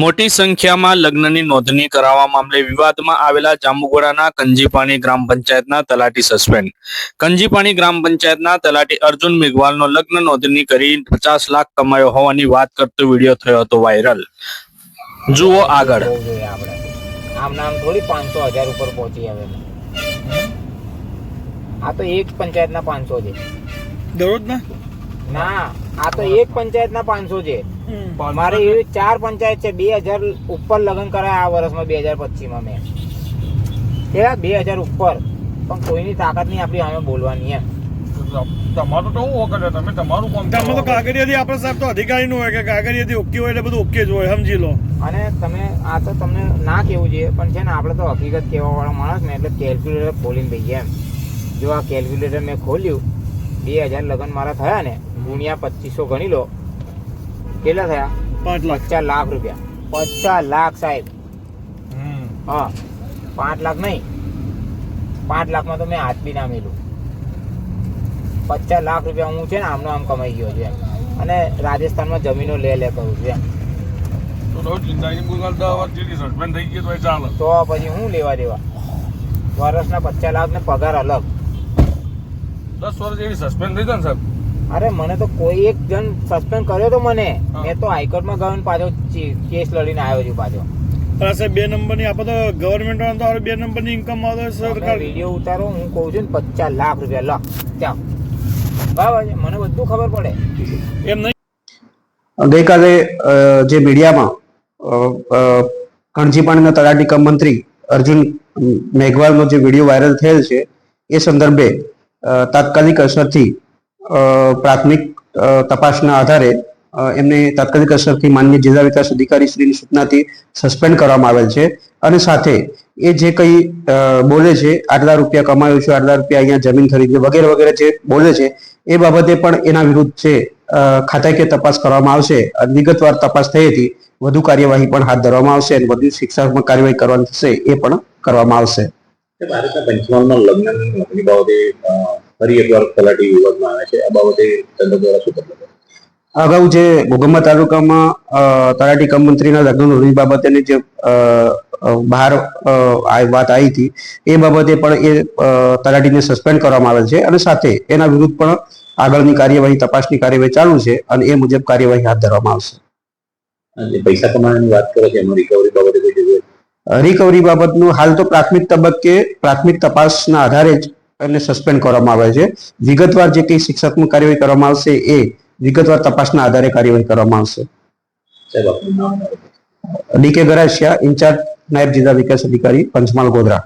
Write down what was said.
મોટી સંખ્યામાં લગ્નની નોંધણી કરાવવા મામલે વિવાદમાં આવેલા જાંબુગોડાના કંજીપાણી ગ્રામ પંચાયતના તલાટી સસ્પેન્ડ. કંજીપાણી ગ્રામ પંચાયતના તલાટી અર્જુન મેઘવાલનો લગ્ન નોંધણી કરી પચાસ લાખ કમાયો હોવાની વાત કરતો વીડિયો થયો હતો વાયરલ. જુઓ આગળ. આમ નામ થોડી પાંચસો હજાર ઉપર પહોંચી આવે આ તો એક પંચાયતના પાંચસો છે. દરરોજ ના ના આ તો એક પંચાયતના પાંચસો છે. મારે એવી ચાર પંચાયત છે બે હજાર ઉપર લગ્ન કરાયા આ વર્ષમાં બે હજાર પચીસમાં મેં. કેવા? બે હજાર ઉપર. પણ કોઈની તાકાત નહીં આપણી અમે બોલવાની એમ. તમારું તો હું વખત તમે તમારું કામ તમે તો કાગળિયાથી આપણે સાહેબ તો અધિકારી નું હોય કે કાગળિયાથી ઓકે હોય એટલે બધું ઓકે જ હોય સમજી લો. અને તમે આ તો તમને ના કેવું જોઈએ પણ છે ને આપણે તો હકીકત કહેવા વાળા માણસ ને એટલે કેલ્ક્યુલેટર ખોલીને દઈએ એમ. જો આ કેલ્ક્યુલેટર મેં ખોલ્યું બે હજાર લગ્ન મારા થયા ને ગુણ્યા પચીસો ગણી લો કેટલા થયા? પાંચ લાખ. પચાસ લાખ રૂપિયા. પચાસ લાખ સાહેબ. હમ. હા. પાંચ લાખ નહીં. પાંચ લાખમાં તો મેં હાથ બી ના મેલું. પચાસ લાખ રૂપિયા હું છે ને આમનો આમ કમાઈ ગયો છે અને રાજસ્થાનમાં જમીનો લે લે કરું છું તો પછી હું લેવા દેવા? વર્ષના પચાસ લાખ ને પગાર અલગ. દસ વર્ષ એવી સસ્પેન્ડ થઈ જાય ને સાહેબ. અરે મને તો કોઈ એક જણ સસ્પેન્ડ કર્યો તો મને. મેં તો હાઈકોર્ટમાં ગયો ને પાછો કેસ લડીને આવ્યો છું પાછો. સાહેબ બે નંબરની આપણે તો ગવર્મેન્ટ વાળા તો આપણે બે નંબરની ઇન્કમ આવે સરકાર. વીડિયો ઉતારો હું કહું છું ને પચાસ લાખ રૂપિયા લો. ત્યાં બરાબર છે મને બધું ખબર પડે. એમ નહીં? ગઈકાલે જે મીડિયામાં કણજીપાણીના તલાટી કમ મંત્રી અર્જુન મેઘવાલનો જે વીડિયો વાયરલ થયેલ છે એ સંદર્ભે તાત્કાલિક અસરથી પ્રાથમિક તપાસના આધારે એમને તાત્કાલિક અસરથી માન્ય જિલ્લા વિકાસ અધિકારી શ્રીની સૂચનાથી સસ્પેન્ડ કરવામાં આવેલ છે. અને સાથે એ જે કંઈ બોલે છે આટલા રૂપિયા કમાયો છું આટલા રૂપિયા અહીંયા જમીન ખરીદી વગેરે વગેરે જે બોલે છે, એ બાબતે પણ એના વિરુદ્ધ છે ખાતાકીય તપાસ કરવામાં આવશે. વિગતવાર તપાસ થઈ હતી, વધુ કાર્યવાહી પણ હાથ ધરવામાં આવશે અને વધુ શિક્ષાત્મક કાર્યવાહી કરવાની થશે એ પણ કરવામાં આવશે. ભારતના પંચમહાલમાં નોંધણી બાબતે ફરી એકવાર તલાટી વિભાગમાં આવે છે. આ બાબતે તંત્ર દ્વારા શું પગલાં અગાઉ જે ઘોઘંબા તાલુકામાં તલાટી કમ મંત્રીના લગ્ન નોંધણી બાબતેની જે બહાર વાત આવી હતી એ બાબતે પણ એ તલાટીને સસ્પેન્ડ કરવામાં આવેલ છે અને સાથે એના વિરુદ્ધ પણ આગળની કાર્યવાહી તપાસની કાર્યવાહી ચાલુ છે અને એ મુજબ કાર્યવાહી હાથ ધરવામાં આવશે. પૈસા કમાવાની વાત કરે છે એમાં રિકવરી બાબતે રિકવરી બાબતનું હાલ તો પ્રાથમિક તબક્કે પ્રાથમિક તપાસના આધારે જ એમને સસ્પેન્ડ કરવામાં આવે છે. વિગતવાર જે કંઈ શિક્ષાત્મક કાર્યવાહી કરવામાં આવશે એ વિગતવાર તપાસના આધારે કાર્યવાહી કરવામાં આવશે. અને ડીકે ગરાશિયા ઇન્ચાર્જ નાયબ જિલ્લા વિકાસ અધિકારી પંચમહાલ ગોધરા.